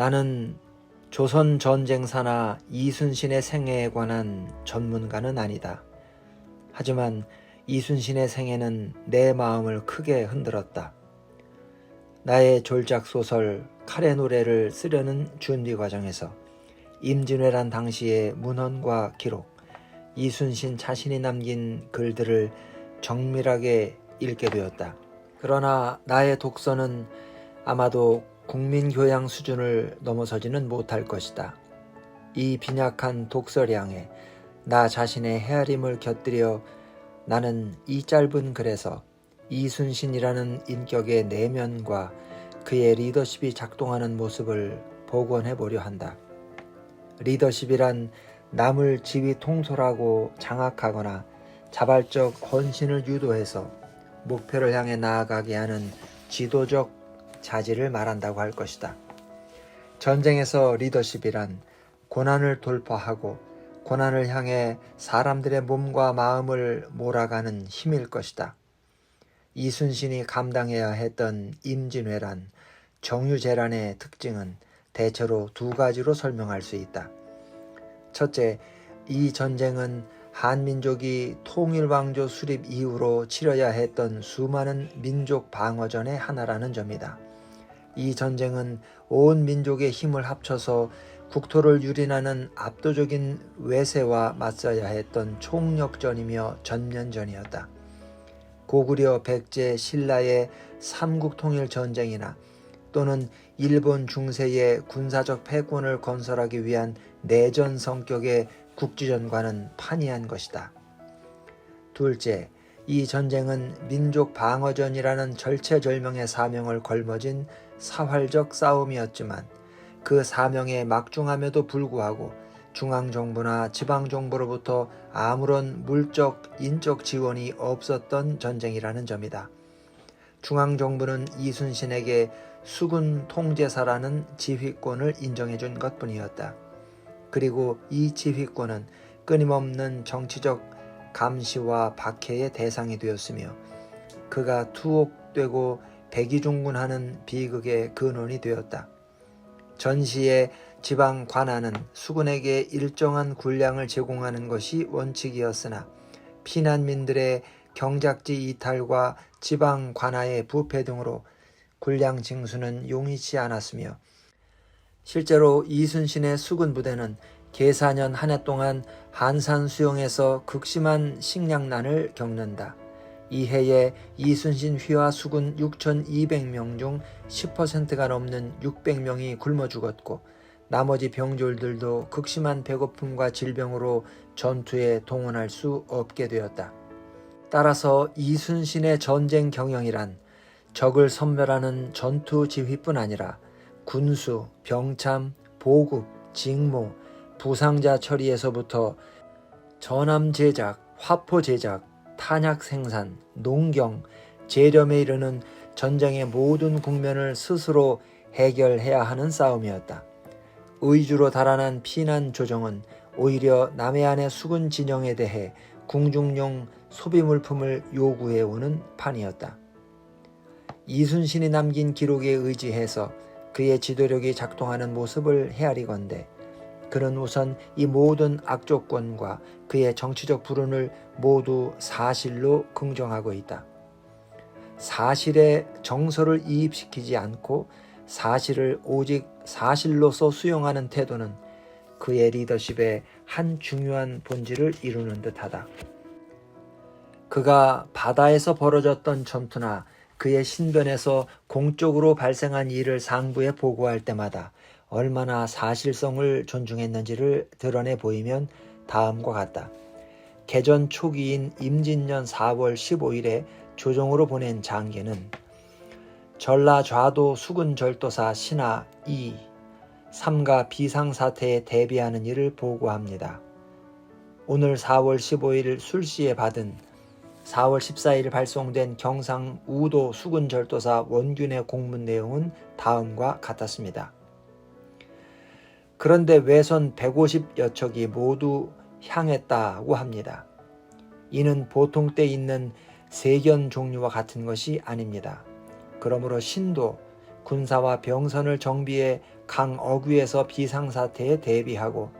나는 조선 전쟁사나 이순신의 생애에 관한 전문가는 아니다. 하지만 이순신의 생애는 내 마음을 크게 흔들었다. 나의 졸작 소설 칼의 노래를 쓰려는 준비 과정에서 임진왜란 당시의 문헌과 기록, 이순신 자신이 남긴 글들을 정밀하게 읽게 되었다. 그러나 나의 독서는 아마도 국민교양 수준을 넘어서지는 못할 것이다. 이 빈약한 독서량에 나 자신의 헤아림을 곁들여 나는 이 짧은 글에서 이순신이라는 인격의 내면과 그의 리더십이 작동하는 모습을 복원해 보려 한다. 리더십이란 남을 지휘 통솔하고 장악하거나 자발적 헌신을 유도해서 목표를 향해 나아가게 하는 지도적 자질을 말한다고 할 것이다. 전쟁에서 리더십이란 고난을 돌파하고 고난을 향해 사람들의 몸과 마음을 몰아가는 힘일 것이다. 이순신이 감당해야 했던 임진왜란, 정유재란의 특징은 대체로 두 가지로 설명할 수 있다. 첫째, 이 전쟁은 한민족이 통일왕조 수립 이후로 치러야 했던 수많은 민족 방어전의 하나라는 점이다. 이 전쟁은 온 민족의 힘을 합쳐서 국토를 유린하는 압도적인 외세와 맞서야 했던 총력전이며 전면전이었다. 고구려 백제 신라의 삼국 통일 전쟁이나 또는 일본 중세의 군사적 패권을 건설하기 위한 내전 성격의 국지전과는 판이한 것이다. 둘째, 이 전쟁은 민족 방어전이라는 절체절명의 사명을 걸머진 사활적 싸움이었지만 그 사명에 막중함에도 불구하고 중앙정부나 지방정부로부터 아무런 물적, 인적 지원이 없었던 전쟁이라는 점이다. 중앙정부는 이순신에게 수군 통제사라는 지휘권을 인정해준 것 뿐이었다. 그리고 이 지휘권은 끊임없는 정치적 감시와 박해의 대상이 되었으며 그가 투옥되고 백이중군하는 비극의 근원이 되었다. 전시의 지방 관아는 수군에게 일정한 군량을 제공하는 것이 원칙이었으나 피난민들의 경작지 이탈과 지방 관아의 부패 등으로 군량 징수는 용이치 않았으며 실제로 이순신의 수군 부대는 계사년 한 해 동안 한산 수용에서 극심한 식량난을 겪는다. 이 해에 이순신 휘하 수군 6,200명 중 10%가 넘는 600명이 굶어 죽었고 나머지 병졸들도 극심한 배고픔과 질병으로 전투에 동원할 수 없게 되었다. 따라서 이순신의 전쟁 경영이란 적을 섬멸하는 전투 지휘뿐 아니라 군수, 병참, 보급, 직무, 부상자 처리에서부터 전함 제작, 화포 제작, 탄약 생산, 농경, 재렴에 이르는 전쟁의 모든 국면을 스스로 해결해야 하는 싸움이었다. 의주로 달아난 피난 조정은 오히려 남해안의 수군 진영에 대해 궁중용 소비 물품을 요구해 오는 판이었다. 이순신이 남긴 기록에 의지해서 그의 지도력이 작동하는 모습을 헤아리건대 그는 우선 이 모든 악조건과 그의 정치적 불운을 모두 사실로 긍정하고 있다. 사실에 정서를 이입시키지 않고 사실을 오직 사실로서 수용하는 태도는 그의 리더십의 한 중요한 본질을 이루는 듯하다. 그가 바다에서 벌어졌던 전투나 그의 신변에서 공적으로 발생한 일을 상부에 보고할 때마다 얼마나 사실성을 존중했는지를 드러내 보이면 다음과 같다. 개전 초기인 임진년 4월 15일에 조정으로 보낸 장계는 전라 좌도 수군 절도사 신하 이 삼가 비상사태에 대비하는 일을 보고합니다. 오늘 4월 15일 술시에 받은 4월 14일 발송된 경상 우도 수군 절도사 원균의 공문 내용은 다음과 같았습니다. 그런데 외선 150여 척이 모두 향했다고 합니다. 이는 보통 때 있는 세견 종류와 같은 것이 아닙니다. 그러므로 신도 군사와 병선을 정비해 강 어귀에서 비상사태에 대비하고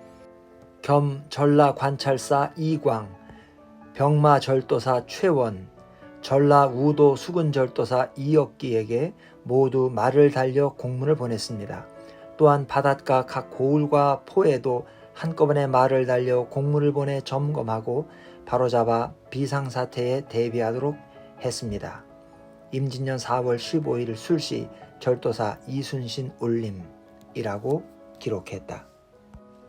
겸 전라 관찰사 이광, 병마 절도사 최원, 전라 우도 수군 절도사 이역기에게 모두 말을 달려 공문을 보냈습니다. 또한 바닷가 각 고을과 포에도 한꺼번에 말을 달려 공문을 보내 점검하고 바로잡아 비상사태에 대비하도록 했습니다. 임진년 4월 15일 술시 절도사 이순신 올림이라고 기록했다.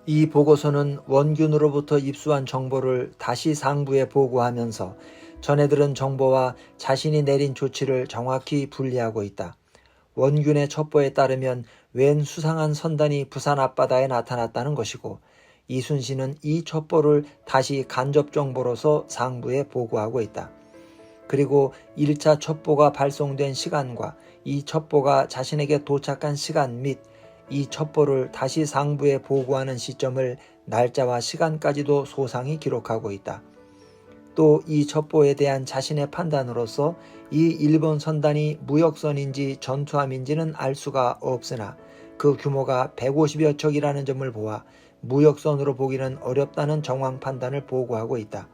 이 보고서는 원균으로부터 입수한 정보를 다시 상부에 보고하면서 전해 들은 정보와 자신이 내린 조치를 정확히 분리하고 있다. 원균의 첩보에 따르면 웬 수상한 선단이 부산 앞바다에 나타났다는 것이고 이순신은 이 첩보를 다시 간접 정보로서 상부에 보고하고 있다. 그리고 1차 첩보가 발송된 시간과 이 첩보가 자신에게 도착한 시간 및 이 첩보를 다시 상부에 보고하는 시점을 날짜와 시간까지도 소상히 기록하고 있다. 또 이 첩보에 대한 자신의 판단으로서 이 일본 선단이 무역선인지 전투함인지는 알 수가 없으나 그 규모가 150여 척이라는 점을 보아 무역선으로 보기는 어렵다는 정황 판단을 보고하고 있다.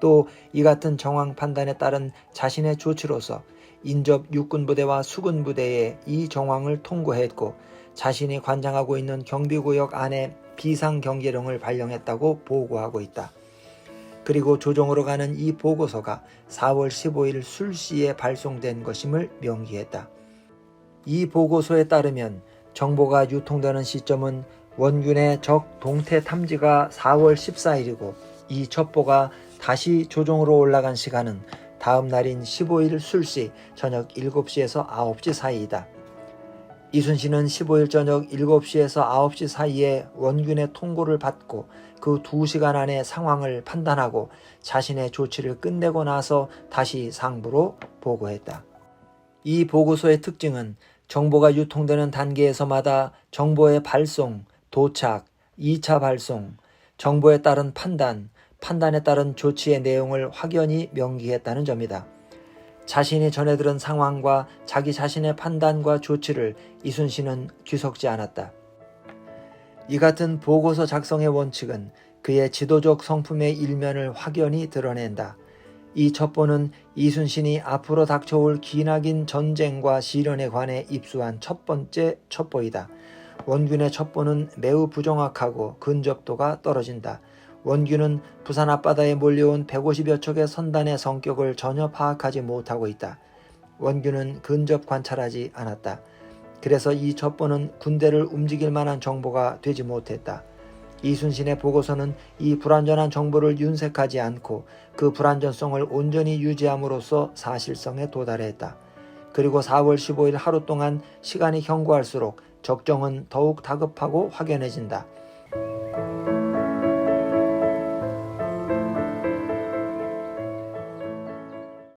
또 이 같은 정황 판단에 따른 자신의 조치로서 인접 육군부대와 수군부대에 이 정황을 통고했고 자신이 관장하고 있는 경비구역 안에 비상경계령을 발령했다고 보고하고 있다. 그리고 조정으로 가는 이 보고서가 4월 15일 술시에 발송된 것임을 명기했다. 이 보고서에 따르면 정보가 유통되는 시점은 원균의 적 동태 탐지가 4월 14일이고 이 첩보가 다시 조정으로 올라간 시간은 다음 날인 15일 술시 저녁 7시에서 9시 사이이다. 이순신은 15일 저녁 7시에서 9시 사이에 원균의 통고를 받고 그 2시간 안에 상황을 판단하고 자신의 조치를 끝내고 나서 다시 상부로 보고했다. 이 보고서의 특징은 정보가 유통되는 단계에서마다 정보의 발송, 도착, 2차 발송, 정보에 따른 판단, 판단에 따른 조치의 내용을 확연히 명기했다는 점이다. 자신이 전해 들은 상황과 자기 자신의 판단과 조치를 이순신은 뒤섞지 않았다. 이 같은 보고서 작성의 원칙은 그의 지도적 성품의 일면을 확연히 드러낸다. 이 첩보는 이순신이 앞으로 닥쳐올 기나긴 전쟁과 시련에 관해 입수한 첫 번째 첩보이다. 원균의 첩보는 매우 부정확하고 근접도가 떨어진다. 원균은 부산 앞바다에 몰려온 150여 척의 선단의 성격을 전혀 파악하지 못하고 있다. 원균은 근접 관찰하지 않았다. 그래서 이 첩보는 군대를 움직일 만한 정보가 되지 못했다. 이순신의 보고서는 이 불완전한 정보를 윤색하지 않고 그 불완전성을 온전히 유지함으로써 사실성에 도달했다. 그리고 4월 15일 하루 동안 시간이 경과할수록 적정은 더욱 다급하고 확연해진다.